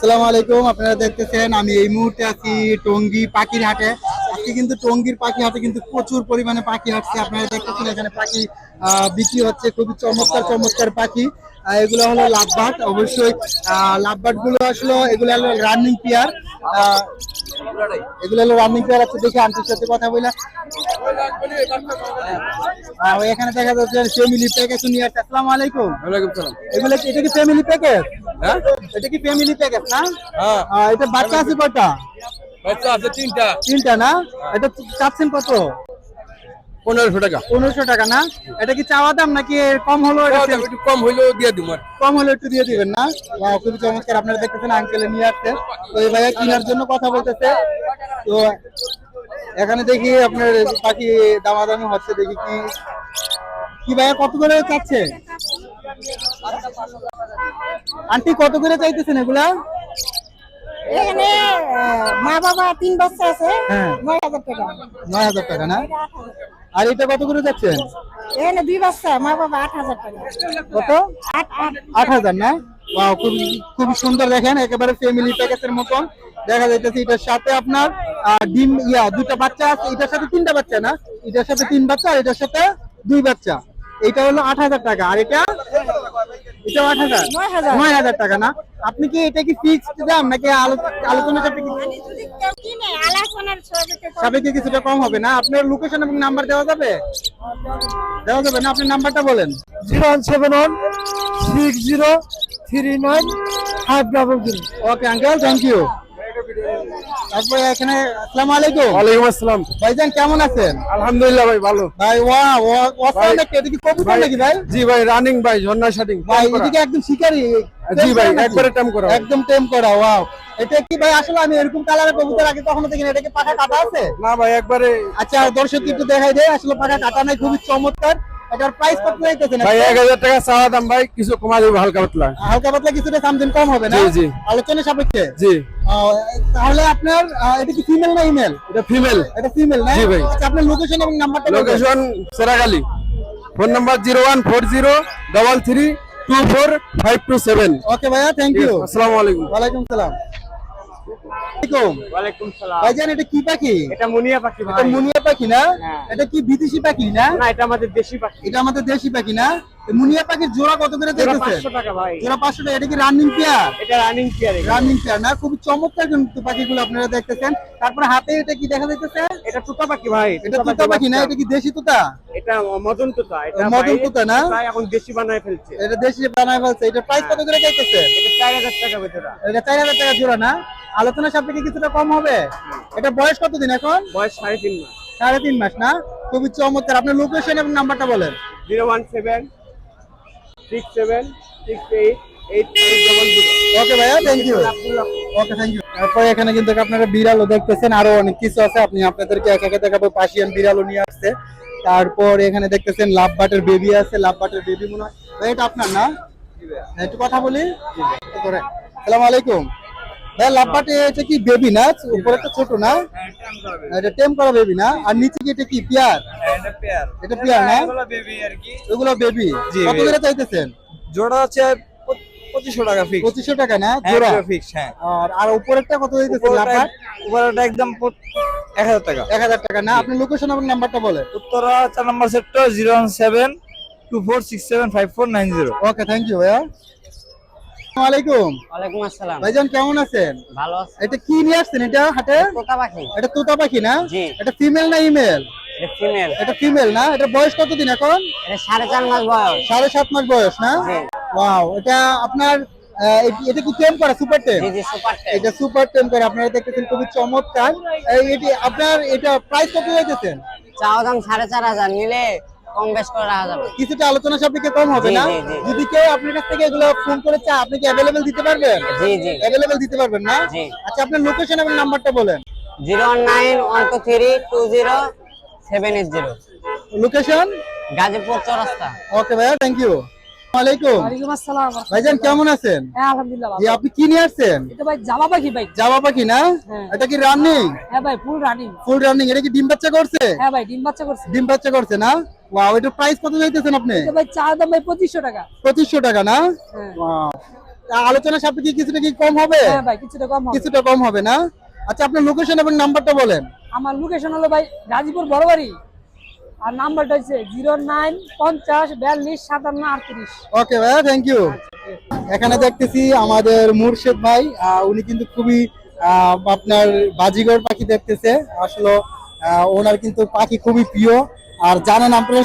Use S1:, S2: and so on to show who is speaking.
S1: আসসালামু আলাইকুম আপনারা দেখতেছেন আমি এই মুহূর্তে আছি টঙ্গী পাখির হাটে আজকে কিন্তু টঙ্গীর পাখি হাটে কিন্তু প্রচুর পরিমাণে পাখি হাঁটছে আপনারা দেখতেছেন এখানে পাখি আহ, বিক্রি হচ্ছে খুবই চমৎকার চমৎকার পাখি। এগুলো হলো লাভবাট অবশ্যই। লাভবাটগুলো আসলে এগুলো হলো রানিং পেয়ার। এগুলো হলো রানিং পেয়ার আছে দেখে আন্টির সাথে কথা বলে। আহ, এখানে দেখা যাচ্ছে ফ্যামিলি প্যাকেজ নিয়ে আসছে। আসসালামু আলাইকুম। এগুলো এটা কি ফ্যামিলি প্যাকেজ এটা কি ফ্যামিলি প্যাকেজ না?
S2: হ্যাঁ।
S1: এটা বাচ্চা আছে কয়টা?
S2: বাচ্চা আছে তিনটা।
S1: তিনটা না? এটা চাচ্ছেন কত?
S2: পনেরোশো টাকা।
S1: পনেরোশো টাকা না? এটা কি চাওয়া দাম নাকি কম হলো
S2: একটু কম হইলেও দিয়ে দিব
S1: কম হলে একটু দিয়ে দিবেন না? খুবই চমৎকার। আপনারা দেখতেছেন আঙ্কেলে নিয়ে আসছে। তো এই ভাইয়া কেনার জন্য কথা বলতেছে। তো এখানে দেখি আপনার পাখি দামাদামি হচ্ছে দেখি কি কি ভাইয়া কত করে চাচ্ছে? আন্টি কত করে চাইতেছেন এগুলা?
S3: এখানে মা বাবা তিন বাচ্চা আছে
S1: হ্যাঁ।
S3: নয় হাজার টাকা।
S1: নয় হাজার টাকা না? আর এটা কত করে যাচ্ছেন?
S3: এখানে দুই বাচ্চা মা বাবা আট হাজার টাকা।
S1: কত?
S3: আট
S1: হাজার না? খুবই খুবই সুন্দর দেখেন একেবারে ফ্যামিলি প্যাকেজের মতন। দেখা যাইতেছে এটার সাথে আপনার ডিম ইয়া দুটা বাচ্চা আছে। এটার সাথে তিনটা বাচ্চা না? এটার সাথে তিন বাচ্চা আর এটার সাথে দুই বাচ্চা। এটা হলো আট হাজার টাকা। আর এটা এটা আট হাজার।
S3: নয় হাজার।
S1: টাকা না? আপনি কি এটা কি ফিক্সড দাম নাকি আলোচনা সাপেক্ষে
S3: মানে যদি কেউ কিনে আলোচনার সাপেক্ষে
S1: কিছুটা কম হবে না? আপনার লোকেশন এবং নাম্বার দেওয়া যাবে? দেওয়া যাবে না? আপনি নাম্বারটা বলেন।
S4: Zero one seven one six zero three nine five double zero.
S1: Okay uncle thank you তারপরে এখানে আসসালামু আলাইকুম।
S4: ওয়ালাইকুম আসসালাম।
S1: ভাইজান কেমন আছেন?
S4: আলহামদুলিল্লাহ ভাই ভালো।
S1: ভাই ওয়া ওয়া নাকি কি কবুতর নাকি ভাই?
S4: জি ভাই রানিং ভাই ঝর্ণা শাটিং
S1: ভাই এদিকে একদম শিকারি
S4: জি ভাই, একবারে টেম করা।
S1: একদম টেম করা ওয়াও। এটা কি ভাই আসলে আমি এরকম কালারের কবুতর আগে কখনো দেখিনি এটা কি পাখা কাটা আছে?
S4: না ভাই একবারে
S1: আচ্ছা দর্শক একটু দেখাই দেয় আসলে পাখা কাটা নাই খুবই চমৎকার। এটার প্রাইস কত যাইতেছে না?
S4: ভাই এক হাজার টাকা চাওয়া দাম ভাই কিছু কমা দেবো হালকা পাতলা।
S1: হালকা পাতলা কিছুটা সামথিং কম হবে না?
S4: জি, জি।
S1: আলোচনা সাপেক্ষে?
S4: জি।
S1: তাহলে আপনার এটা কি ফিমেল না ইমেল
S4: এটা ফিমেল
S1: এটা ফিমেল না?
S4: জি ভাই।
S1: আচ্ছা আপনার লোকেশন এবং নাম্বারটা।
S4: Location সেরাগালি phone number zero one four zero double three two four five two seven
S1: okay ভাইয়া থ্যাংক ইউ
S4: আসসালামু আলাইকুম।
S1: ওয়ালাইকুম সালাম। এটা কি পাখি?
S5: এটা মুনিয়া পাখি
S1: এটা মুনিয়া পাখি না?
S5: হ্যাঁ।
S1: এটা কি বিদেশি পাখি না
S5: এটা আমাদের দেশি পাখি।
S1: এটা আমাদের দেশি পাখি না? মুনিয়া পাখির জোড়া কত করে দেখতেছে
S5: ভাই।
S1: জোড়া পাঁচশো টাকা এটা কি রানিং পেয়ার
S5: এটা রানিং পেয়ার
S1: রানিং পেয়ার না খুবই চমৎকার কিন্তু পাখিগুলো আপনারা দেখতেছেন। তারপরে হাতে এটা কি দেখা যাইতেছে?
S5: এটা তুতা পাখি ভাই
S1: এটা তুতা পাখি না এটা কি দেশি তুতা?
S5: এটা মদন তুতা এটা
S1: মদন
S5: ভাই
S1: না?
S5: এখন দেশি বানায় ফেলছে।
S1: এটা দেশি বানায় ফেলছে এটা প্রাইস কত করে
S5: এটা চার হাজার টাকা
S1: এটা জোড়া না? আলোচনা সাপেক্ষে কিছুটা কম হবে? এটা বয়স কতদিন এখন?
S5: বয়স সাড়ে তিন মাস।
S1: সাড়ে তিন মাস না? খুবই চমৎকার। আপনার লোকেশন এবং নাম্বারটা বলেন।
S5: Zero one seven six seven six eight
S1: okay ভাইয়া thank you okay thank you তারপরে এখানে কিন্তু আপনারা বিড়ালও দেখতেছেন আরও অনেক কিছু আছে আপনি আপনাদেরকে এক একে দেখাবো পাশিয়ান বিড়ালও নিয়ে আসছে। তারপর এখানে দেখতেছেন লাভ বাটের বেবি আছে লাভ বাটের বেবি মনে হয়। এটা আপনার না? একটু কথা বলি? করে। সালাম আলাইকুম। ভাই এটা কি বেবি না? উপরে তো ছোট না? এটা টেম করা বেবি না? আর নিচে কি এটা কি পিয়ার? এটা পিয়ার। না? এগুলো বেবি কত করে চাইতেছেন?
S6: জোড়া হচ্ছে পঁচিশশো টাকা ফিক্স
S1: পঁচিশশো টাকা না? জোড়া?
S6: ফিক্স হ্যাঁ।
S1: আর আর উপরেরটা কত দিতেছেন
S6: উপরটা একদম এক হাজার টাকা।
S1: এক হাজার টাকা না? আপনি লোকেশন নাম্বারটা বলে
S6: উত্তরা চার নম্বর sector zero one seven two four six seven five four nine zero
S1: okay thank you ভাইয়া। আলাইকুম।
S7: ওয়ালাইকুম আসসালাম।
S1: ভাইজান কেমন আছেন?
S7: ভালো আছে।
S1: এটা কি নিয়ে আসছেন এটা হাটে?
S7: তোতা পাখি।
S1: এটা তোতা পাখি না?
S7: জি।
S1: এটা ফিমেল না ইমেল?
S7: এটা ফিমেল
S1: এটা ফিমেল না? এটা বয়স কতদিন এখন?
S7: এটা সাড়ে চার মাস বয়স।
S1: সাড়ে সাত মাস বয়স না? ওয়াও এটা আপনার এটা কি টেম করা? সুপার টেম
S7: জি জি সুপার
S1: এটা সুপার টেম করে আপনারা দেখতেছেন খুবই চমৎকার। এটি আপনার এটা প্রাইস কত
S7: চাওয়া দাম চার হাজার। নিলে কম বেশ করে রাখা যাবে।
S1: কিছুটা আলোচনা সাপেক্ষে কম হবে না। যদি কেউ আপনার কাছ থেকে এগুলো ফোন করে চায় আপনি কি অ্যাভেলেবেল দিতে পারবেন?
S7: জি জি।
S1: অ্যাভেলেবেল দিতে পারবেন না?
S7: জি।
S1: আচ্ছা আপনার লোকেশন এবং নাম্বারটা বলেন।
S7: Zero one nine one two three two zero seven eight zero.
S1: Location
S7: Gazipur Chowrasta.
S1: Okay ভাইয়া থ্যাংক ইউ ওয়ালাইকুম
S3: ওয়ালাইকুম আসসালাম।
S1: ভাইজান কেমন আছেন?
S3: হ্যাঁ আলহামদুলিল্লাহ ভালো।
S1: আপনি কি নিয়ে আসছেন?
S3: এটা ভাই পাখি ভাই।
S1: জামা পাখি না?
S3: হ্যাঁ।
S1: এটা কি রানিং
S3: হ্যাঁ ভাই ফুল রানিং
S1: ফুল রানিং এটা কি ডিম বাচ্চা করছে?
S3: হ্যাঁ ভাই ডিম বাচ্চা করছে।
S1: ডিম বাচ্চা করছে না? ওয়াও এটার প্রাইস কত আপনি?
S3: এটা ভাই চা দাম ভাই পঁচিশশো টাকা।
S1: পঁচিশশো টাকা না?
S3: হ্যাঁ।
S1: সাপেক্ষে কিছুটা কি কম হবে?
S8: হ্যাঁ ভাই কিছুটা কম হবে।
S1: কিছুটা কম হবে না? আচ্ছা আপনার লোকেশন এবং নাম্বারটা বলেন।
S8: আমার লোকেশন হলো ভাই গাজীপুর বড়বাড়ি। আর নাম্বারটা হচ্ছে জিরো নাইন পঞ্চাশ বিয়াল্লিশ সাতান্ন আটত্রিশ।
S1: ওকে ভাইয়া থ্যাংক ইউ এখানে দেখতেছি আমাদের মুর্শেদ ভাই উনি কিন্তু খুবই আপনার বাজিগর পাখি দেখতেছে। আসলে ওনার কিন্তু পাখি খুবই প্রিয়। আর জানেন আপনারা